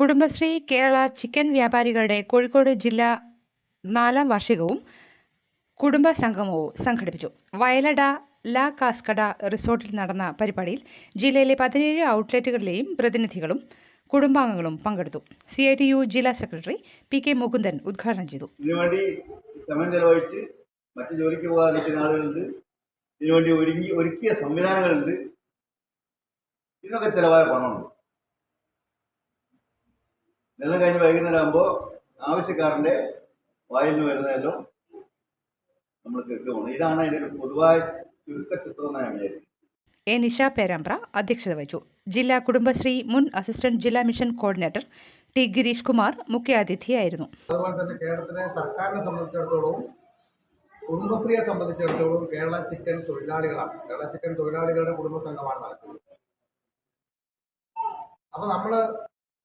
Kudumbashree Kerala chicken വ്യാപാരികളുടെ കോഴിക്കോട് ജില്ലാ നാലാം വാർഷികവും കുടുംബ സംഗമവും സംഘടിപ്പിച്ചു. വയലട ലാ കാസ്കട റിസോർട്ടിൽ നടന്ന പരിപാടിയിൽ ജില്ലയിലെ പതിനേഴ് ഔട്ട്ലെറ്റുകളിലെയും പ്രതിനിധികളും കുടുംബാംഗങ്ങളും പങ്കെടുത്തു. സി ഐ ടി യു ജില്ലാ സെക്രട്ടറി പി കെ മുകുന്ദൻ ഉദ്ഘാടനം ചെയ്തു. ഇതിനുവേണ്ടി സമയം ചെലവഴിച്ച് മറ്റു ജോലിക്ക് പോകാതെ നിൽക്കുന്ന ആളുകളുണ്ട് ഇതിനുവേണ്ടി ഒരുങ്ങി ഒരുക്കിയ സംവിധാനങ്ങളുണ്ട്. ഇതിനൊക്കെ ചിലവായ പണമുണ്ട്. ഇതെല്ലാം കഴിഞ്ഞ് വൈകുന്നേരം ആകുമ്പോൾ ആവശ്യക്കാരന്റെ വായിൽ നിന്ന് വരുന്നതെല്ലാം നമ്മൾ കേൾക്കുകയാണ് ഇതാണ് അതിന്റെ ഒരു പൊതുവായ ചുരുക്ക ചിത്രം ഞാൻ വിചാരിക്കുന്നത് എ നിഷ പേരാമ്പ്ര അധ്യക്ഷത വഹിച്ചു. ജില്ലാ കുടുംബശ്രീ മുൻ അസിസ്റ്റന്റ് ജില്ലാ mission coordinator T Girish Kumar മുഖ്യാതിഥിയായിരുന്നു. അതുപോലെ തന്നെ കേരളത്തിലെ സർക്കാരിനെ സംബന്ധിച്ചിടത്തോളം കുടുംബശ്രീയെ സംബന്ധിച്ചിടത്തോളം കേരള ചിക്കൻ തൊഴിലാളികളാണ്. കേരള ചിക്കൻ തൊഴിലാളികളുടെ കുടുംബ സംഘമാണ് നടക്കുന്നത്. അപ്പൊ നമ്മൾ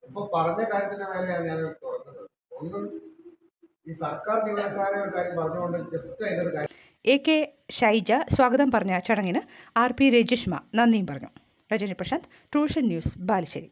ഇപ്പൊ പറഞ്ഞ കാര്യത്തിന്റെ മേലെയാണ് ഞാൻ തുറക്കുന്നത്. ഒന്ന് ഈ സർക്കാർ ജീവനക്കാരെ ഒരു കാര്യം പറഞ്ഞുകൊണ്ട് ജസ്റ്റ് അതിന്റെ ഒരു കാര്യം എ കെ ഷൈജ സ്വാഗതം പറഞ്ഞ ചടങ്ങിന് ആർ പി രജിഷ്മ നന്ദിയും പറഞ്ഞു. രജനി പ്രശാന്ത് ട്രൂഷൻ ന്യൂസ് ബാലുശ്ശേരി.